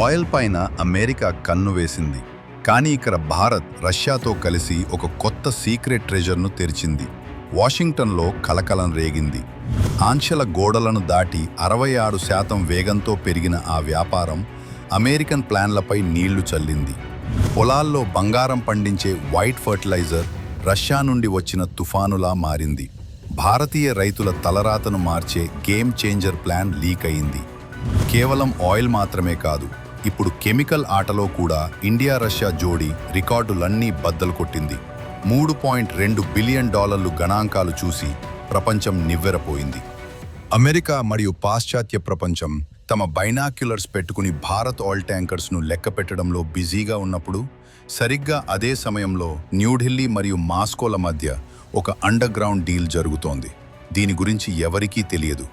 Oil పైన America కన్ను వేసింది. కానీ ఇక్కడ భారత్ రష్యాతో కలిసి ఒక కొత్త సీక్రెట్ ట్రెజర్ను తెరిచింది. వాషింగ్టన్లో కలకలం రేగింది. ఆంక్షల గోడలను దాటి అరవై ఆరు శాతం వేగంతో పెరిగిన ఆ వ్యాపారం అమెరికన్ ప్లాన్లపై నీళ్ళు చల్లింది. పొలాల్లో బంగారం పండించే వైట్ ఫర్టిలైజర్ రష్యా నుండి వచ్చిన తుఫానులా మారింది. భారతీయ రైతుల తలరాతను మార్చే గేమ్ చేంజర్ ప్లాన్ లీక్ అయింది. కేవలం ఆయిల్ మాత్రమే కాదు ఇప్పుడు కెమికల్ ఆటలో కూడా ఇండియా రష్యా జోడీ రికార్డులన్నీ బద్దలు కొట్టింది. మూడు పాయింట్ రెండు బిలియన్ డాలర్లు గణాంకాలు చూసి ప్రపంచం నివ్వెరపోయింది. అమెరికా మరియు పాశ్చాత్య ప్రపంచం తమ బైనాక్యులర్స్ పెట్టుకుని భారత్ ఆయిల్ ట్యాంకర్స్ను లెక్క పెట్టడంలో బిజీగా ఉన్నప్పుడు సరిగ్గా అదే సమయంలో న్యూఢిల్లీ మరియు మాస్కోల మధ్య ఒక అండర్ గ్రౌండ్ డీల్ జరుగుతోంది. దీని గురించి ఎవరికీ తెలియదు.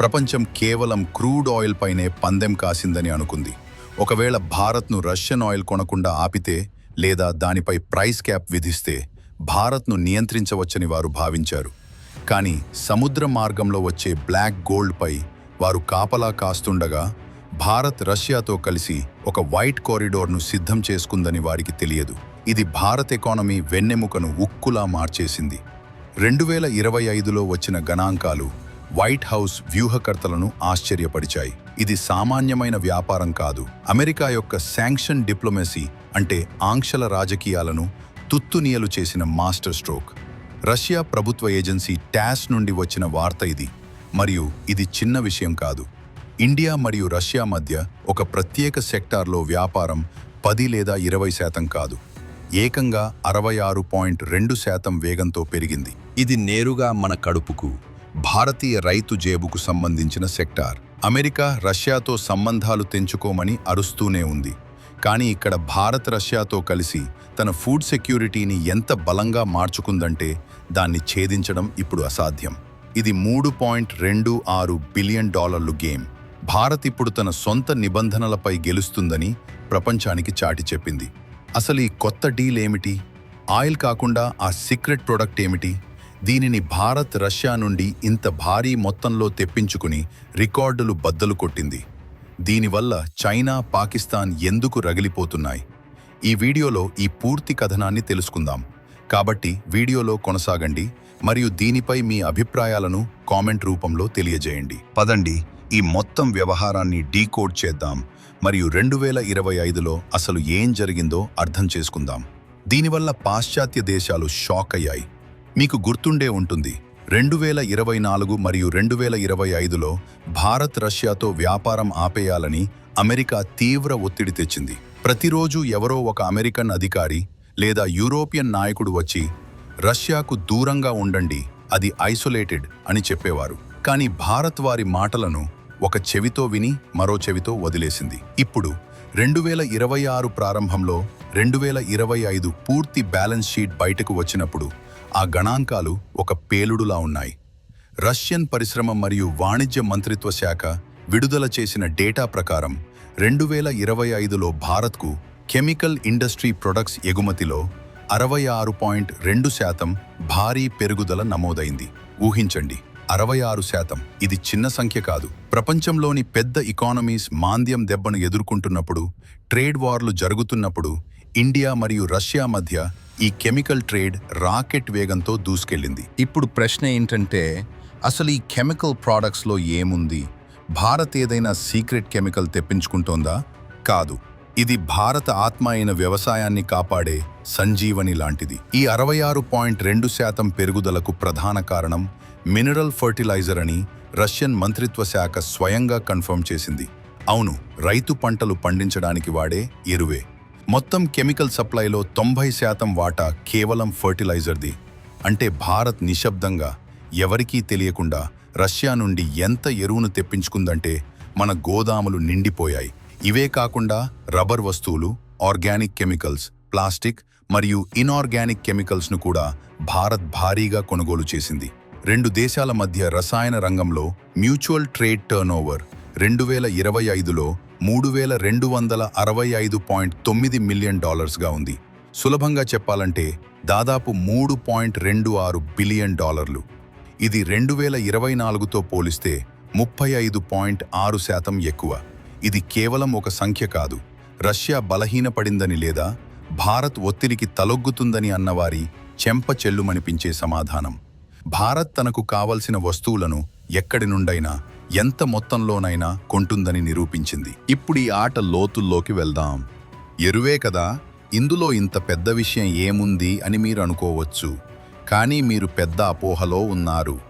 ప్రపంచం కేవలం క్రూడ్ ఆయిల్ పైనే పందెం కాసిందని అనుకుంది. ఒకవేళ భారత్ను రష్యన్ ఆయిల్ కొనకుండా ఆపితే లేదా దానిపై ప్రైస్ క్యాప్ విధిస్తే భారత్ను నియంత్రించవచ్చని వారు భావించారు. కానీ సముద్ర మార్గంలో వచ్చే బ్లాక్ గోల్డ్పై వారు కాపలా కాస్తుండగా భారత్ రష్యాతో కలిసి ఒక వైట్ కారిడోర్ను సిద్ధం చేసుకుందని వారికి తెలియదు. ఇది భారత్ ఎకానమీ వెన్నెముకను ఉక్కులా మార్చేసింది. రెండు వేల ఇరవై ఐదులో వచ్చిన గణాంకాలు వైట్ హౌస్ వ్యూహకర్తలను ఆశ్చర్యపరిచాయి. ఇది సామాన్యమైన వ్యాపారం కాదు. అమెరికా యొక్క శాంక్షన్ డిప్లొమసీ అంటే ఆంక్షల రాజకీయాలను తుత్తునియలు చేసిన మాస్టర్ స్ట్రోక్. రష్యా ప్రభుత్వ ఏజెన్సీ టాస్ నుండి వచ్చిన వార్త ఇది. మరియు ఇది చిన్న విషయం కాదు. ఇండియా మరియు రష్యా మధ్య ఒక ప్రత్యేక సెక్టార్లో వ్యాపారం పది లేదా ఇరవై శాతం కాదు. ఏకంగా అరవై ఆరు పాయింట్ రెండు శాతం వేగంతో పెరిగింది. ఇది నేరుగా మన కడుపుకు భారతీయ రైతు జేబుకు సంబంధించిన సెక్టార్. అమెరికా రష్యాతో సంబంధాలు తెంచుకోమని అరుస్తూనే ఉంది. కానీ ఇక్కడ భారత్ రష్యాతో కలిసి తన ఫుడ్ సెక్యూరిటీని ఎంత బలంగా మార్చుకుందంటే దాన్ని ఛేదించడం ఇప్పుడు అసాధ్యం. ఇది మూడు పాయింట్ రెండు ఆరు బిలియన్ డాలర్లు గేమ్. భారత్ ఇప్పుడు తన సొంత నిబంధనలపై గెలుస్తుందని ప్రపంచానికి చాటి చెప్పింది. అసలు ఈ కొత్త డీల్ ఏమిటి ఆయిల్ కాకుండా ఆ సీక్రెట్ ప్రొడక్ట్ ఏమిటి? దీనిని భారత్ రష్యా నుండి ఇంత భారీ మొత్తంలో తెప్పించుకుని రికార్డులు బద్దలు కొట్టింది. దీనివల్ల చైనా పాకిస్తాన్ ఎందుకు రగిలిపోతున్నాయి? ఈ వీడియోలో ఈ పూర్తి కథనాన్ని తెలుసుకుందాం. కాబట్టి వీడియోలో కొనసాగండి మరియు దీనిపై మీ అభిప్రాయాలను కామెంట్ రూపంలో తెలియజేయండి. పదండి ఈ మొత్తం వ్యవహారాన్ని డీకోడ్ చేద్దాం మరియు రెండు వేల ఇరవై ఐదులో అసలు ఏం జరిగిందో అర్థం చేసుకుందాం. దీనివల్ల పాశ్చాత్య దేశాలు షాక్ అయ్యాయి. మీకు గుర్తుండే ఉంటుంది. రెండు వేల ఇరవై నాలుగు మరియు రెండు వేల ఇరవై ఐదులో భారత్ రష్యాతో వ్యాపారం ఆపేయాలని అమెరికా తీవ్ర ఒత్తిడి తెచ్చింది. ప్రతిరోజు ఎవరో ఒక అమెరికన్ అధికారి లేదా యూరోపియన్ నాయకుడు వచ్చి రష్యాకు దూరంగా ఉండండి అది ఐసోలేటెడ్ అని చెప్పేవారు. కానీ భారత్ వారి మాటలను ఒక చెవితో విని మరో చెవితో వదిలేసింది. ఇప్పుడు రెండు వేల ఇరవై ఆరు ప్రారంభంలో రెండు వేల ఇరవై ఐదు పూర్తి బ్యాలెన్స్ షీట్ బయటకు వచ్చినప్పుడు ఆ గణాంకాలు ఒక పేలుడులా ఉన్నాయి. రష్యన్ పరిశ్రమ మరియు వాణిజ్య మంత్రిత్వ శాఖ విడుదల చేసిన డేటా ప్రకారం రెండు వేల ఇరవై ఐదులో భారత్కు కెమికల్ ఇండస్ట్రీ ప్రొడక్ట్స్ ఎగుమతిలో అరవై ఆరు పాయింట్ రెండు శాతం భారీ పెరుగుదల నమోదైంది. ఊహించండి అరవై ఆరు శాతం. ఇది చిన్న సంఖ్య కాదు. ప్రపంచంలోని పెద్ద ఇకానమీస్ మాంద్యం దెబ్బను ఎదుర్కొంటున్నప్పుడు ట్రేడ్ వార్లు జరుగుతున్నప్పుడు ఇండియా మరియు రష్యా మధ్య ఈ కెమికల్ ట్రేడ్ రాకెట్ వేగంతో దూసుకెళ్ళింది. ఇప్పుడు ప్రశ్న ఏంటంటే అసలు ఈ కెమికల్ ప్రోడక్ట్స్లో ఏముంది? భారత్ ఏదైనా సీక్రెట్ కెమికల్ తెప్పించుకుంటోందా? కాదు. ఇది భారత ఆత్మ అయిన వ్యవసాయాన్ని కాపాడే సంజీవని లాంటిది. ఈ అరవై ఆరు పాయింట్ రెండు శాతం పెరుగుదలకు ప్రధాన కారణం మినరల్ ఫర్టిలైజర్ అని రష్యన్ మంత్రిత్వ శాఖ స్వయంగా కన్ఫర్మ్ చేసింది. అవును రైతు పంటలు పండించడానికి వాడే ఎరువే. మొత్తం కెమికల్ సప్లైలో తొంభై శాతం వాటా కేవలం ఫర్టిలైజర్ది. అంటే భారత్ నిశ్శబ్దంగా ఎవరికీ తెలియకుండా రష్యా నుండి ఎంత ఎరువును తెప్పించుకుందంటే మన గోదాములు నిండిపోయాయి. ఇవే కాకుండా రబ్బర్ వస్తువులు ఆర్గానిక్ కెమికల్స్ ప్లాస్టిక్ మరియు ఇనార్గానిక్ కెమికల్స్ను కూడా భారత్ భారీగా కొనుగోలు చేసింది. రెండు దేశాల మధ్య రసాయన రంగంలో మ్యూచువల్ ట్రేడ్ టర్నోవర్ రెండు వేల ఇరవై ఐదులో మూడు వేల రెండు వందల అరవై ఐదు పాయింట్ తొమ్మిది మిలియన్ డాలర్స్గా ఉంది. సులభంగా చెప్పాలంటే దాదాపు మూడు పాయింట్ రెండు ఆరు బిలియన్ డాలర్లు. ఇది రెండు వేల ఇరవై నాలుగుతో పోలిస్తే ముప్పై ఐదు పాయింట్ ఆరు శాతం ఎక్కువ. ఇది కేవలం ఒక సంఖ్య కాదు. రష్యా బలహీనపడిందని లేదా భారత్ ఒత్తిడికి తలొగ్గుతుందని అన్నవారి చెంప చెల్లుమనిపించే సమాధానం. భారత్ తనకు కావలసిన వస్తువులను ఎక్కడి నుండైనా ఎంత మొత్తంలోనైనా కొంటుందని నిరూపించింది. ఇప్పుడు ఈ ఆట లోతుల్లోకి వెళ్దాం. ఎరువే కదా ఇందులో ఇంత పెద్ద విషయం ఏముంది అని మీరు అనుకోవచ్చు. కానీ మీరు పెద్ద అపోహలో ఉన్నారు.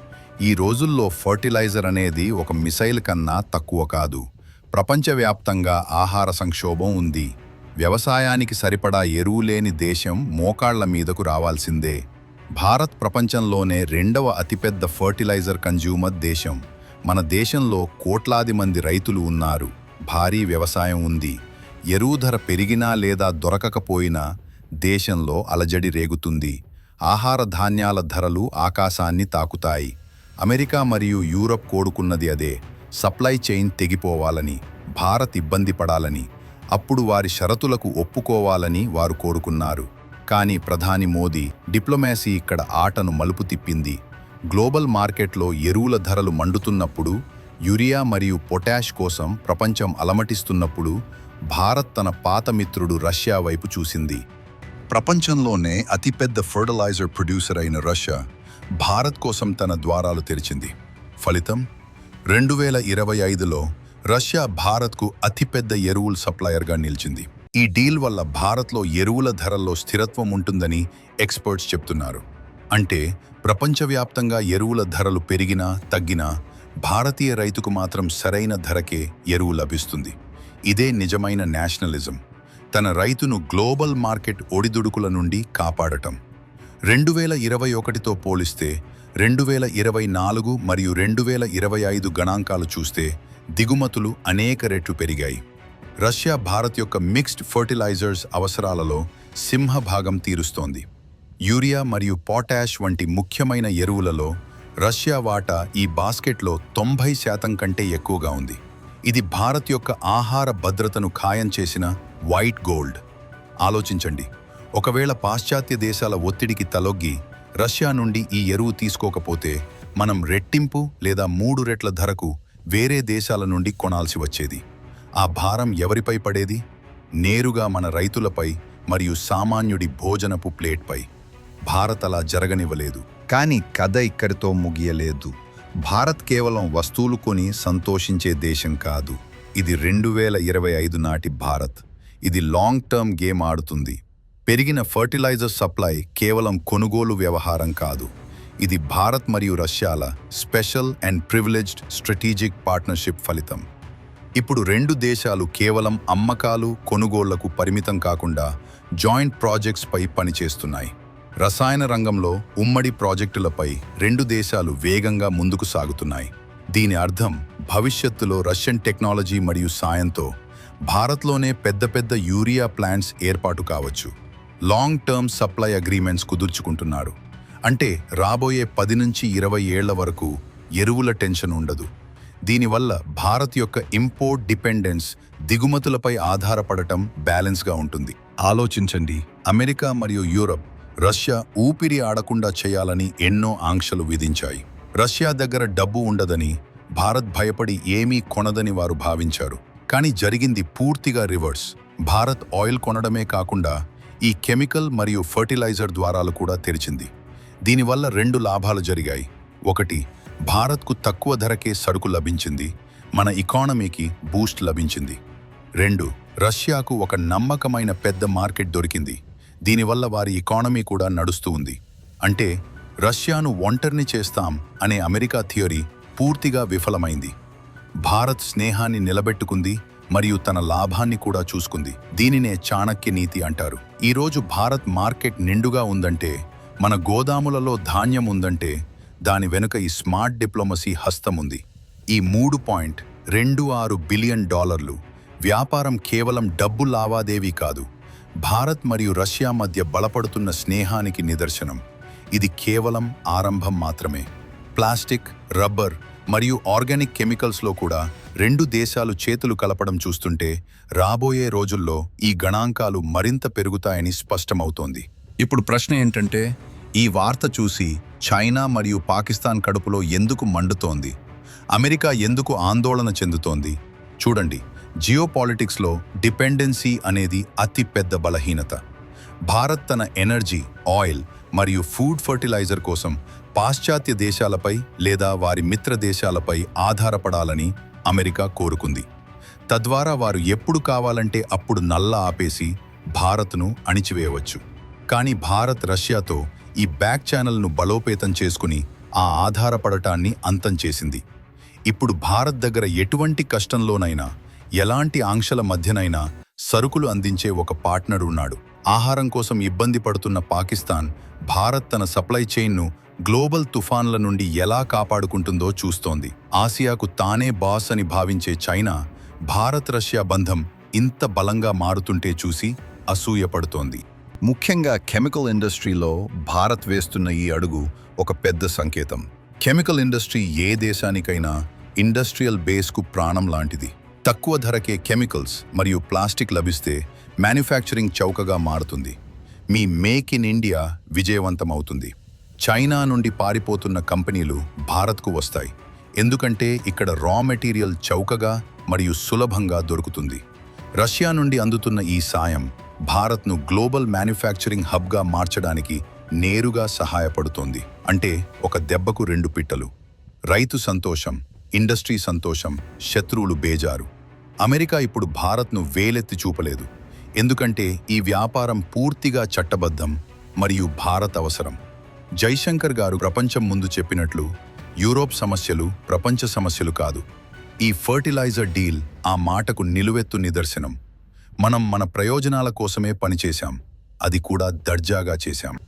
ఈ రోజుల్లో ఫర్టిలైజర్ అనేది ఒక మిసైల్ కన్నా తక్కువ కాదు. ప్రపంచవ్యాప్తంగా ఆహార సంక్షోభం ఉంది. వ్యవసాయానికి సరిపడా ఎరువు లేని దేశం మోకాళ్ళ మీదకు రావాల్సిందే. భారత్ ప్రపంచంలోనే రెండవ అతిపెద్ద ఫర్టిలైజర్ కన్జ్యూమర్ దేశం. మన దేశంలో కోట్లాది మంది రైతులు ఉన్నారు. భారీ వ్యవసాయం ఉంది. ఎరువు ధర పెరిగినా లేదా దొరకకపోయినా దేశంలో అలజడి రేగుతుంది. ఆహార ధాన్యాల ధరలు ఆకాశాన్ని తాకుతాయి. అమెరికా మరియు యూరప్ కోరుకున్నది అదే. సప్లై చైన్ తెగిపోవాలని భారత్ ఇబ్బంది పడాలని అప్పుడు వారి షరతులకు ఒప్పుకోవాలని వారు కోరుకున్నారు. కానీ ప్రధాని మోదీ డిప్లొమాసీ ఇక్కడ ఆటను మలుపు తిప్పింది. గ్లోబల్ మార్కెట్లో ఎరువుల ధరలు మండుతున్నప్పుడు యూరియా మరియు పొటాష్ కోసం ప్రపంచం అలమటిస్తున్నప్పుడు భారత్ తన పాత మిత్రుడు రష్యా వైపు చూసింది. ప్రపంచంలోనే అతిపెద్ద ఫర్టిలైజర్ ప్రొడ్యూసర్ అయిన రష్యా భారత్ కోసం తన ద్వారాలు తెరిచింది. ఫలితం రెండు వేల ఇరవై ఐదులో రష్యా భారత్కు అతిపెద్ద ఎరువుల సప్లయర్గా నిలిచింది. ఈ డీల్ వల్ల భారత్లో ఎరువుల ధరల్లో స్థిరత్వం ఉంటుందని ఎక్స్పర్ట్స్ చెప్తున్నారు. అంటే ప్రపంచవ్యాప్తంగా ఎరువుల ధరలు పెరిగినా తగ్గినా భారతీయ రైతుకు మాత్రం సరైన ధరకే ఎరువు లభిస్తుంది. ఇదే నిజమైన నేషనలిజం. తన రైతును గ్లోబల్ మార్కెట్ ఒడిదుడుకుల నుండి కాపాడటం. రెండు వేల ఇరవై ఒకటితో పోలిస్తే రెండు వేల ఇరవై నాలుగు మరియు రెండు వేల ఇరవై ఐదు గణాంకాలు చూస్తే దిగుమతులు అనేక రెట్లు పెరిగాయి. రష్యా భారత్ యొక్క మిక్స్డ్ ఫర్టిలైజర్స్ అవసరాలలో సింహభాగం తీరుస్తోంది. యూరియా మరియు పొటాష్ వంటి ముఖ్యమైన ఎరువులలో రష్యా వాటా ఈ బాస్కెట్లో తొంభై శాతం కంటే ఎక్కువగా ఉంది. ఇది భారత్ యొక్క ఆహార భద్రతను ఖాయం చేసిన వైట్ గోల్డ్. ఆలోచించండి. ఒకవేళ పాశ్చాత్య దేశాల ఒత్తిడికి తలొగ్గి రష్యా నుండి ఈ ఎరువు తీసుకోకపోతే మనం రెట్టింపు లేదా మూడు రెట్ల ధరకు వేరే దేశాల నుండి కొనాల్సి వచ్చేది. ఆ భారం ఎవరిపై పడేది? నేరుగా మన రైతులపై మరియు సామాన్యుడి భోజనపు ప్లేట్పై. భారత్ అలా జరగనివ్వలేదు. కానీ కథ ఇక్కడితో ముగియలేదు. భారత్ కేవలం వస్తువులు కొని సంతోషించే దేశం కాదు. ఇది రెండు వేల ఇరవై ఐదు నాటి భారత్. ఇది లాంగ్ టర్మ్ గేమ్ ఆడుతుంది. పెరిగిన ఫర్టిలైజర్ సప్లై కేవలం కొనుగోలు వ్యవహారం కాదు. ఇది భారత్ మరియు రష్యాల special and privileged strategic partnership ఫలితం. ఇప్పుడు రెండు దేశాలు కేవలం అమ్మకాలు కొనుగోళ్ళకు పరిమితం కాకుండా జాయింట్ ప్రాజెక్ట్స్పై పనిచేస్తున్నాయి. రసాయన రంగంలో ఉమ్మడి ప్రాజెక్టులపై రెండు దేశాలు వేగంగా ముందుకు సాగుతున్నాయి. దీని అర్థం భవిష్యత్తులో రష్యన్ టెక్నాలజీ మరియు సాయంతో భారత్లోనే పెద్ద పెద్ద యూరియా ప్లాంట్స్ ఏర్పాటు కావచ్చు. లాంగ్ టర్మ్ సప్లై అగ్రిమెంట్స్ కుదుర్చుకుంటున్నారు అంటే రాబోయే పది నుంచి ఇరవై ఏళ్ళ వరకు ఎరువుల టెన్షన్ ఉండదు. దీనివల్ల భారత్ యొక్క ఇంపోర్ట్ డిపెండెన్స్ దిగుమతులపై ఆధారపడటం బ్యాలెన్స్గా ఉంటుంది. ఆలోచించండి. అమెరికా మరియు యూరప్ రష్యా ఊపిరి ఆడకుండా చేయాలని ఎన్నో ఆంక్షలు విధించాయి. రష్యా దగ్గర డబ్బు ఉండదని భారత్ భయపడి ఏమీ కొనదని వారు భావించారు. కానీ జరిగింది పూర్తిగా రివర్స్. భారత్ ఆయిల్ కొనడమే కాకుండా ఈ కెమికల్ మరియు ఫర్టిలైజర్ ద్వారాలు కూడా తెరిచింది. దీనివల్ల రెండు లాభాలు జరిగాయి. ఒకటి భారత్కు తక్కువ ధరకే సరుకు లభించింది. మన ఇకానమీకి బూస్ట్ లభించింది. రెండు రష్యాకు ఒక నమ్మకమైన పెద్ద మార్కెట్ దొరికింది. దీనివల్ల వారి ఎకానమీ కూడా నడుస్తూ ఉంది. అంటే రష్యాను ఒంటరిని చేస్తాం అనే అమెరికా థియరీ పూర్తిగా విఫలమైంది. భారత్ స్నేహాన్ని నిలబెట్టుకుంది మరియు తన లాభాన్ని కూడా చూసుకుంది. దీనినే చాణక్య నీతి అంటారు. ఈరోజు భారత్ మార్కెట్ నిండుగా ఉందంటే మన గోదాములలో ధాన్యం ఉందంటే దాని వెనుక ఈ స్మార్ట్ డిప్లొమసీ హస్తం ఉంది. ఈ మూడు పాయింట్ రెండు ఆరు బిలియన్ డాలర్లు వ్యాపారం కేవలం డబ్బు లావాదేవీ కాదు. భారత్ మరియు రష్యా మధ్య బలపడుతున్న స్నేహానికి నిదర్శనం. ఇది కేవలం ఆరంభం మాత్రమే. ప్లాస్టిక్ రబ్బర్ మరియు ఆర్గానిక్ కెమికల్స్లో కూడా రెండు దేశాలు చేతులు కలపడం చూస్తుంటే రాబోయే రోజుల్లో ఈ గణాంకాలు మరింత పెరుగుతాయని స్పష్టమవుతోంది. ఇప్పుడు ప్రశ్న ఏంటంటే ఈ వార్త చూసి చైనా మరియు పాకిస్తాన్ కడుపులో ఎందుకు మండుతోంది? అమెరికా ఎందుకు ఆందోళన చెందుతోంది? చూడండి. జియోపాలిటిక్స్లో డిపెండెన్సీ అనేది అతిపెద్ద బలహీనత. భారత్ తన ఎనర్జీ ఆయిల్ మరియు ఫుడ్ ఫర్టిలైజర్ కోసం పాశ్చాత్య దేశాలపై లేదా వారి మిత్ర దేశాలపై ఆధారపడాలని అమెరికా కోరుకుంది. తద్వారా వారు ఎప్పుడు కావాలంటే అప్పుడు నల్ల ఆపేసి భారత్ను అణిచివేయవచ్చు. కానీ భారత్ రష్యాతో ఈ బ్యాక్ ఛానల్ను బలోపేతం చేసుకుని ఆ ఆధారపడటాన్ని అంతం చేసింది. ఇప్పుడు భారత్ దగ్గర ఎటువంటి కష్టంలోనైనా ఎలాంటి ఆంక్షల మధ్యనైనా సరుకులు అందించే ఒక పార్ట్నర్ ఉన్నాడు. ఆహారం కోసం ఇబ్బంది పడుతున్న పాకిస్తాన్ భారత్ తన సప్లై చైన్ను గ్లోబల్ తుఫాన్ల నుండి ఎలా కాపాడుకుంటుందో చూస్తోంది. ఆసియాకు తానే బాస్ అని భావించే చైనా భారత్ రష్యా బంధం ఇంత బలంగా మారుతుంటే చూసి అసూయపడుతోంది. ముఖ్యంగా కెమికల్ ఇండస్ట్రీలో భారత్ వేస్తున్న ఈ అడుగు ఒక పెద్ద సంకేతం. కెమికల్ ఇండస్ట్రీ ఏ దేశానికైనా ఇండస్ట్రియల్ బేస్కు ప్రాణం లాంటిది. తక్కువ ధరకే కెమికల్స్ మరియు ప్లాస్టిక్ లభిస్తే మ్యానుఫ్యాక్చరింగ్ చౌకగా మారుతుంది. మీ మేక్ ఇన్ ఇండియా విజయవంతమవుతుంది. చైనా నుండి పారిపోతున్న కంపెనీలు భారత్కు వస్తాయి. ఎందుకంటే ఇక్కడ రా మెటీరియల్ చౌకగా మరియు సులభంగా దొరుకుతుంది. రష్యా నుండి అందుతున్న ఈ సాయం భారత్ను గ్లోబల్ మ్యానుఫ్యాక్చరింగ్ హబ్గా మార్చడానికి నేరుగా సహాయపడుతోంది. అంటే ఒక దెబ్బకు రెండు పిట్టలు. రైతు సంతోషం ఇండస్ట్రీ సంతోషం శత్రువులు బేజారు. అమెరికా ఇప్పుడు భారత్ను వేలెత్తి చూపలేదు. ఎందుకంటే ఈ వ్యాపారం పూర్తిగా చట్టబద్ధం మరియు భారత్ అవసరం. జైశంకర్ గారు ప్రపంచం ముందు చెప్పినట్లు యూరోప్ సమస్యలు ప్రపంచ సమస్యలు కాదు. ఈ ఫర్టిలైజర్ డీల్ ఆ మాటకు నిలువెత్తు నిదర్శనం. మనం మన ప్రయోజనాల కోసమే పనిచేశాం. అది కూడా దర్జాగా చేశాం.